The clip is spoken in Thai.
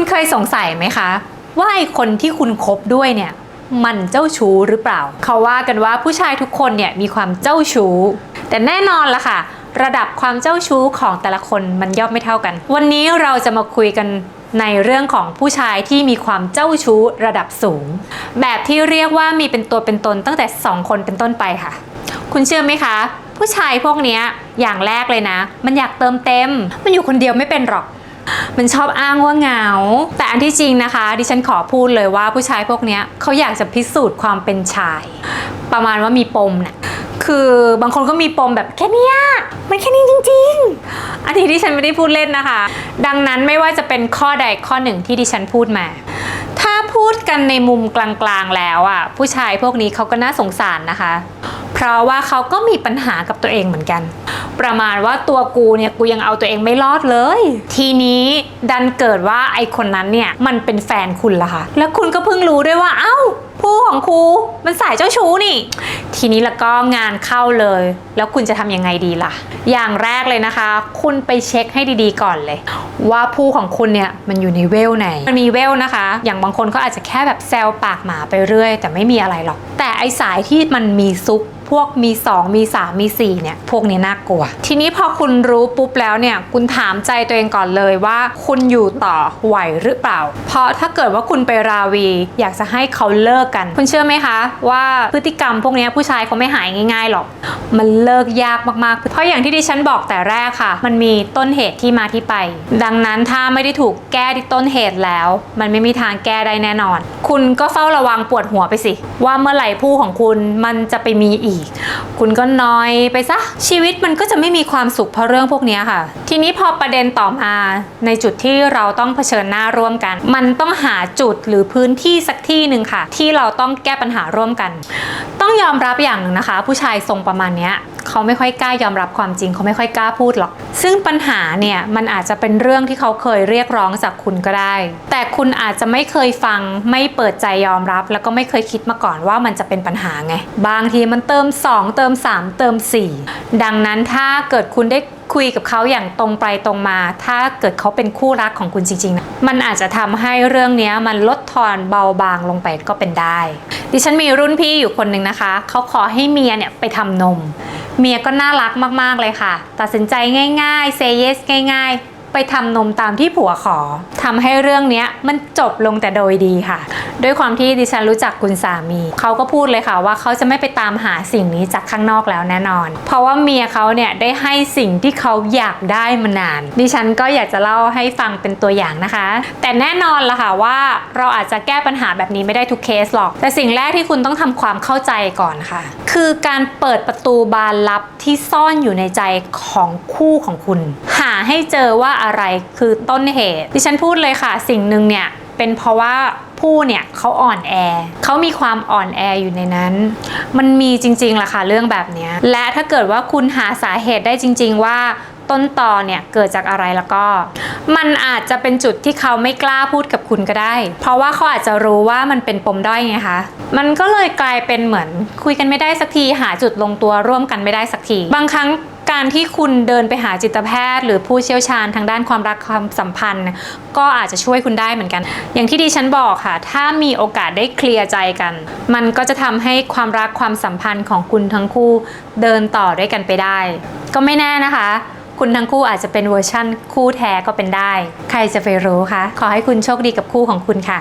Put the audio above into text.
คุณเคยสงสัยไหมคะ ว่าไอคนที่คุณคบด้วยเนี่ย มันเจ้าชู้หรือเปล่า เขาว่ากันว่าผู้ชายทุกคนเนี่ยมีความเจ้าชู้ แต่แน่นอนละค่ะ ระดับความเจ้าชู้ของแต่ละคนมันย่อมไม่เท่ากัน วันนี้เราจะมาคุยกันในเรื่องของผู้ชายที่มีความเจ้าชู้ระดับสูง แบบที่เรียกว่ามีเป็นตัวเป็นตนตั้งแต่สองคนเป็นต้นไปค่ะ คุณเชื่อไหมคะ ผู้ชายพวกนี้อย่างแรกเลยนะ มันอยากเติมเต็ม มันอยู่คนเดียวไม่เป็นหรอก มันชอบอ้างว่าเหงา แต่อันที่จริงนะคะ ดิฉันขอพูดเลยว่าผู้ชายพวกนี้เขาอยากจะพิสูจน์ความเป็นชาย ประมาณว่ามีปมน่ะคือบางคนก็มีปมแบบแค่นี้มันแค่นี้จริง ๆ อันนี้ดิฉันไม่ได้พูดเล่นนะคะ ดังนั้นไม่ว่าจะเป็นข้อใดข้อหนึ่งที่ดิฉันพูดมา ถ้าพูดกันในมุมกลางๆแล้วอะผู้ชายพวกนี้เขาก็น่าสงสารนะคะ เพราะว่าเขาก็มีปัญหากับตัวเองเหมือนกัน ประมาณว่าตัวกูเนี่ยกูยังเอาตัวเองไม่รอดเลย ทีนี้ดันเกิดว่าไอคนนั้นเนี่ยมันเป็นแฟนคุณละค่ะ แล้วคุณก็เพิ่งรู้ด้วยว่าเอ้าผู้ของครูมันสายเจ้าชู้นี่ ทีนี้แล้วก็งานเข้าเลย แล้วคุณจะทำยังไงดีล่ะ อย่างแรกเลยนะคะ คุณไปเช็คให้ดีๆก่อนเลย ว่าผู้ของคุณเนี่ยมันอยู่ในเวลไหน มันมีเวลนะคะ อย่างบางคนก็อาจจะแค่แบบแซวปากหมาไปเรื่อย แต่ไม่มีอะไรหรอก แต่ไอสายที่มันมีซุก พวกมี 2 มี 3 มี 4 เนี่ย พวกนี้น่ากลัว ทีนี้พอคุณรู้ปุ๊บแล้วเนี่ย คุณถามใจตัวเองก่อนเลยว่า คุณอยู่ต่อไหวหรือเปล่า เพราะถ้าเกิดว่าคุณไปราวี อยากจะให้เขาเลิกกัน คุณเชื่อไหมคะ ว่าพฤติกรรมพวกนี้ผู้ชายเขาไม่หายง่ายๆหรอก มันเลิกยากมากๆ เพราะอย่างที่ดิฉันบอกแต่แรกค่ะ มันมีต้นเหตุที่มาที่ไป ดังนั้นถ้าไม่ได้ถูกแก้ที่ต้นเหตุแล้ว มันไม่มีทางแก้ได้แน่นอน คุณก็เฝ้าระวังปวดหัวไปสิ ว่าเมื่อไหร่ผู้ของคุณมันจะไปมีอีกคุณก็น้อยไปซะ ชีวิตมันก็จะไม่มีความสุขเพราะเรื่องพวกนี้ค่ะ ทีนี้พอประเด็นต่อมา ในจุดที่เราต้องเผชิญหน้าร่วมกัน มันต้องหาจุดหรือพื้นที่สักที่หนึ่งค่ะ ที่เราต้องแก้ปัญหาร่วมกัน ต้องยอมรับอย่างหนึ่งนะคะ ผู้ชายทรงประมาณนี้เขาไม่ค่อยกล้ายอมรับความจริงเขาไม่ค่อยกล้าพูดหรอก ซึ่งปัญหาเนี่ยมันอาจจะเป็นเรื่องที่เขาเคยเรียกร้องจากคุณก็ได้ แต่คุณอาจจะไม่เคยฟังไม่เปิดใจยอมรับ แล้วก็ไม่เคยคิดมาก่อนว่ามันจะเป็นปัญหาไง บางทีมันเติม 2 เติม 3 เติม 4 ดังนั้นถ้าเกิดคุณได้คุยกับเขาอย่างตรงไปตรงมา ถ้าเกิดเขาเป็นคู่รักของคุณจริงๆนะมันอาจจะทำให้เรื่องเนี้ยมันลดทอนเบาบางลงไปก็เป็นได้ ดิฉันมีรุ่นพี่อยู่คนหนึ่งนะคะ เขาขอให้เมียเนี่ยไปทำนม เมียก็น่ารักมากๆเลยค่ะ ตัดสินใจง่ายๆเซเยสง่าย ๆ ไปทำนมตามที่ผัวขอทำให้เรื่องเนี้ยมันจบลงแต่โดยดีค่ะ ด้วยความที่ดิฉันรู้จักคุณสามี เขาก็พูดเลยค่ะว่าเขาจะไม่ไปตามหาสิ่งนี้จากข้างนอกแล้วแน่นอน เพราะว่าเมียเขาเนี่ยได้ให้สิ่งที่เขาอยากได้มานาน ดิฉันก็อยากจะเล่าให้ฟังเป็นตัวอย่างนะคะ แต่แน่นอนละค่ะว่าเราอาจจะแก้ปัญหาแบบนี้ไม่ได้ทุกเคสหรอก แต่สิ่งแรกที่คุณต้องทำความเข้าใจก่อนค่ะ คือการเปิดประตูบานลับที่ซ่อนอยู่ในใจของคู่ของคุณ ให้เจอว่าอะไรคือต้นเหตุ ดิฉันพูดเลยค่ะ สิ่งหนึ่งเนี่ยเป็นเพราะว่าผู้เนี่ยเขาอ่อนแอ เขามีความอ่อนแออยู่ในนั้น มันมีจริงๆล่ะค่ะเรื่องแบบนี้ และถ้าเกิดว่าคุณหาสาเหตุได้จริง ๆ ว่าต้นตอเนี่ยเกิดจากอะไรแล้วก็ มันอาจจะเป็นจุดที่เขาไม่กล้าพูดกับคุณก็ได้ เพราะว่าเขาอาจจะรู้ว่ามันเป็นปมด้อยไงคะ มันก็เลยกลายเป็นเหมือนคุยกันไม่ได้สักทีหาจุดลงตัวร่วมกันไม่ได้สักที บางครั้ง การที่คุณเดินไปหาจิตแพทย์ หรือผู้เชี่ยวชาญทางด้านความรักความสัมพันธ์ ก็อาจจะช่วยคุณได้เหมือนกัน อย่างที่ดิฉันบอกค่ะ ถ้ามีโอกาสได้เคลียร์ใจกัน มันก็จะทำให้ความรักความสัมพันธ์ของคุณทั้งคู่เดินต่อด้วยกันไปได้ ก็ไม่แน่นะคะคุณทั้งคู่อาจจะเป็นเวอร์ชั่นคู่แท้ก็เป็นได้ ใครจะไปรู้คะ ขอให้คุณโชคดีกับคู่ของคุณค่ะ